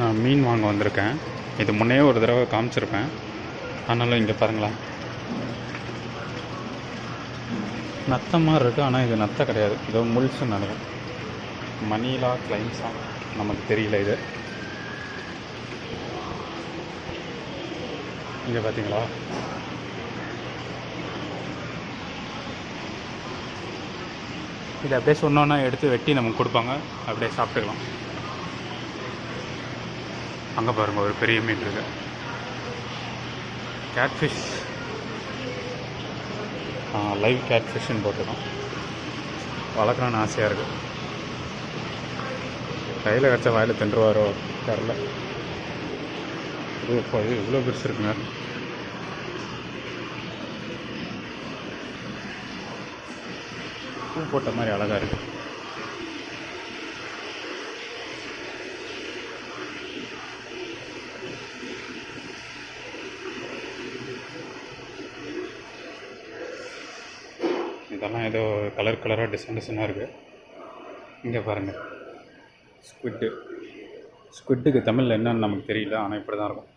நான் மீன் வாங்க வந்திருக்கேன். இது முன்னே ஒரு தடவை காமிச்சிருப்பேன். ஆனாலும் இங்கே பாருங்களேன் நத்த மாதிரி இருக்குது ஆனால் இது நத்த கிடையாது. இதோ முழுசு நடக்கும். மணிலா கிளைம்ஸா நமக்கு தெரியல இது. இங்கே பார்த்தீங்களா இது அப்படியே சொன்னோன்னா எடுத்து வெட்டி நமக்கு கொடுப்பாங்க. அப்படியே சாப்பிட்டுக்கலாம். அங்கே பாருங்கள் ஒரு பெரிய மீன் இருக்கு. கேட்ஃபிஷ் லைவ் கேட்ஃபிஷ்னு போட்டுக்கோம் வளர்க்கணும்னு ஆசையாக இருக்குது கையில் கிடச்சா வாயில் தின்றுவாரோ? தெரில இது இப்போ இது இவ்வளோ பெருசு இருக்குங்க. பூ போட்ட மாதிரி அழகாக இருக்குது இதெல்லாம் ஏதோ கலர் கலராக டிசைன் டிசைனாக இருக்குது இங்கே பாருங்கள் ஸ்குவிட்டு ஸ்குவிட்டுக்கு தமிழில் என்னன்னு நமக்கு தெரியல ஆனால் இப்படி தான் இருக்கும்.